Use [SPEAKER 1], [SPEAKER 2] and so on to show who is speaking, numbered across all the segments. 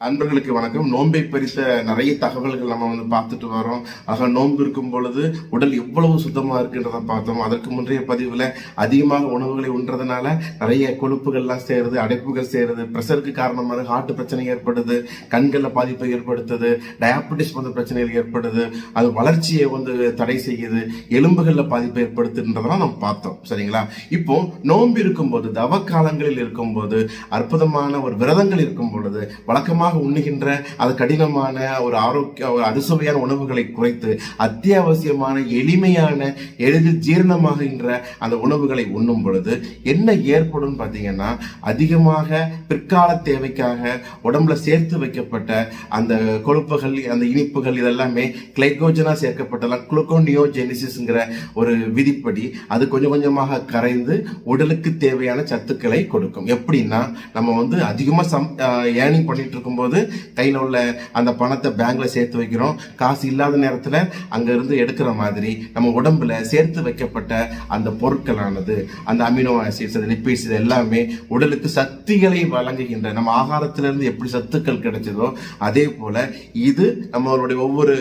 [SPEAKER 1] அன்பர்களுக்கு வணக்கம். நோன்பை பறித்த நிறைய தகவல்கள் நம்ம வந்து பார்த்துட்டு வரோம். ஆக நோன்பு இருக்கும் பொழுது உடல் எவ்வளவு சுத்தமாக இருக்குன்றத பார்த்தோம். அதற்கு முந்தைய பதிவில் அதிகமாக உணவுகளை உண்றதுனால நிறைய கொழுப்புகள்லாம் சேருது அடைப்புகள் சேருது. ப்ரெஷருக்கு காரணமாக ஹார்ட் பிரச்சனை ஏற்படுது கண்களில் பாதிப்பை ஏற்படுத்துது டயாபெட்டிஸ் போன்ற பிரச்சனைகள் ஏற்படுது. அது வளர்ச்சியை வந்து தடை செய்யுது எலும்புகளில் பாதிப்பை ஏற்படுத்துன்றதெல்லாம் நம்ம பார்த்தோம். சரிங்களா? இப்போ நோன்பு இருக்கும்போது தவ காலங்களில் இருக்கும்போது அற்புதமான ஒரு விரதங்கள் இருக்கும் பொழுது வழக்கமாக உண்ணுகின்ற அது கடினமான ஒரு ஆரோக்கிய ஒரு அறுசுவையான உணவுகளை குறைத்து அத்தியாவசியமான எளிமையான எளிதில் ஜீரணமாகின்ற அந்த உணவுகளை உண்ணும் பொழுது என்ன ஏற்படும் பார்த்தீங்கன்னா அதிகமாக பிற்கால தேவைக்காக உடம்புல சேர்த்து வைக்கப்பட்ட அந்த கொழுப்புகள் அந்த இனிப்புகள் இதெல்லாமே கிளைகோஜனாக சேர்க்கப்பட்டலாம் குளுக்கோனியோஜெனிசிஸ்ங்கிற ஒரு விதிப்படி அது கொஞ்சம் கொஞ்சமாக கரைந்து உடலுக்கு தேவையான சத்துக்களை கொடுக்கும். எப்படின்னா நம்ம வந்து அதிகமாக சம் ஏர்னிங் பண்ணிட்டு போகும்போது கையில் உள்ள அந்த பணத்தை பேங்க்ல சேர்த்து வைக்கிறோம். காசு இல்லாத நேரத்தில் அங்கேருந்து எடுக்கிற மாதிரி நம்ம உடம்புல சேர்த்து வைக்கப்பட்ட அந்த பொருட்களானது அந்த அமினோ ஆசிட்ஸ் அந்த லிப்பிட்ஸ் இது எல்லாமே உடலுக்கு சக்திகளை வழங்குகின்ற நம்ம ஆகாரத்திலிருந்து எப்படி சத்துக்கள் கிடைச்சதோ அதே போல் இது நம்மளுடைய ஒவ்வொரு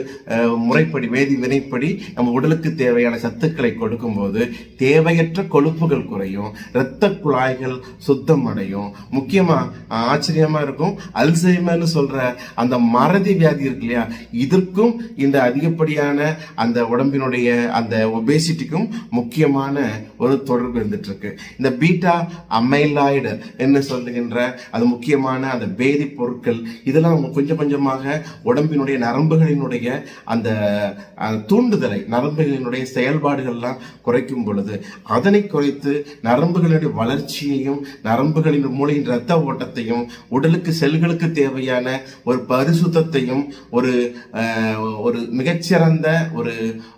[SPEAKER 1] முறைப்படி வேதி வினைப்படி நம்ம உடலுக்கு தேவையான சத்துக்களை கொடுக்கும்போது தேவையற்ற கொழுப்புகள் குறையும் இரத்த குழாய்கள் சுத்தம் அடையும். முக்கியமாக ஆச்சரியமாக இருக்கும். அல்சை அல்சைமர்னு சொல்ற அந்த மறதி வியாதி இருக்கு இல்லையா? இதற்கும் இந்த அதிகப்படியான அந்த உடம்பினுடைய அந்த ஒபேசிட்டிக்கும் முக்கியமான ஒரு தொடர்பு இருந்துட்டு இருக்கு. இந்த பீட்டா அமைலாய்டு என்ன சொல்லுகின்ற அது முக்கியமான அந்த பேதி பொருட்கள் இதெல்லாம் கொஞ்சம் கொஞ்சமாக உடம்பினுடைய நரம்புகளினுடைய அந்த தூண்டுதலை நரம்புகளினுடைய செயல்பாடுகள்லாம் குறைக்கும் பொழுது அதனை குறைத்து நரம்புகளினுடைய வளர்ச்சியையும் நரம்புகளின் மூளையின் இரத்த ஓட்டத்தையும் உடலுக்கு செல்களுக்கு தேவை தேவையான ஒரு பரிசுத்தையும் ஒரு ஒரு மிகச்சிறந்த ஒரு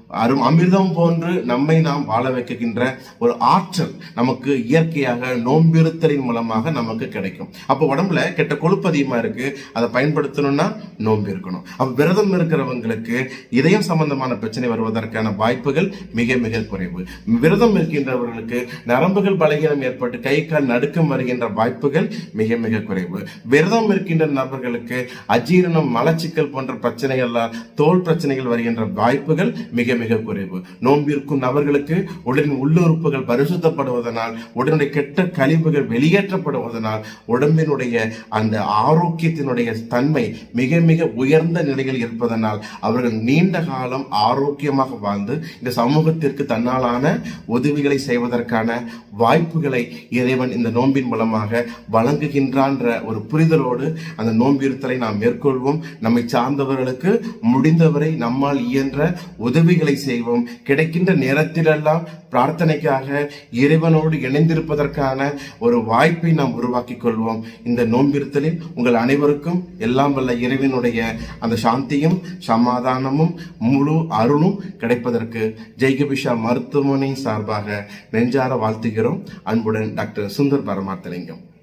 [SPEAKER 1] அரும் அமிர்தம் போன்று நம்மை நாம் வாழ வைக்கின்ற ஒரு ஆற்றல் நமக்கு இயற்கையாக நோம்பிருத்தலின் மூலமாக நமக்கு கிடைக்கும். அப்போ உடம்புல கெட்ட கொழுப்பு அதிகமா இருக்கு. அதை பயன்படுத்தணும்னா நோன்பு இருக்கணும். அப்ப விரதம் இருக்கிறவங்களுக்கு இதயம் சம்பந்தமான பிரச்சனை வருவதற்கான வாய்ப்புகள் மிக மிக குறைவு. விரதம் இருக்கின்றவர்களுக்கு நரம்புகள் பலகீனம் ஏற்பட்டு கை கால் நடுக்கம் வருகின்ற வாய்ப்புகள் மிக மிக குறைவு. விரதம் இருக்கின்ற நபர்களுக்கு அஜீரணம் மலச்சிக்கல் போன்ற பிரச்சனைகளால் தோல் பிரச்சனைகள் வருகின்ற வாய்ப்புகள் மிக மிக குறைவு நோம்பிற்கும் நபர்களுக்கு உடலின் உள்ளுறுப்புகள் பரிசுத்தப்படுவதனால் உடனுடைய கெட்ட கழிவுகள் வெளியேற்றப்படுவதனால் உடம்பினுடைய அந்த ஆரோக்கியத்தினுடைய தன்மை மிக மிக உயர்ந்த நிலையில் இருப்பதனால் அவர்கள் நீண்ட காலம் ஆரோக்கியமாக வாழ்ந்து இந்த சமூகத்திற்கு தன்னாலான உதவிகளை செய்வதற்கான வாய்ப்புகளை இறைவன் இந்த நோன்பின் மூலமாக வழங்குகின்றான்ற ஒரு புரிதலோடு அந்த நோன்பிருத்தலை நாம் மேற்கொள்வோம். நம்மை சார்ந்தவர்களுக்கு முடிந்தவரை நம்மால் இயன்ற உதவிகள் செய்வோம். கிடைக்கின்ற நேரத்திலெல்லாம் பிரார்த்தனைக்காக இறைவனோடு இணைந்திருப்பதற்கான ஒரு வாய்ப்பை நாம் உருவாக்கிக் கொள்வோம். இந்த நோன்பிருத்தலில் உங்கள் அனைவருக்கும் எல்லாம் வல்ல இறைவனுடைய அந்த சாந்தியும் சமாதானமும் முழு அருளும் கிடைப்பதற்கு ஜெய்கபிஷா மருத்துவமனை சார்பாக நெஞ்சார வாழ்த்துகிறோம். அன்புடன் டாக்டர் சுந்தர் பரமார்த்தலிங்கம்.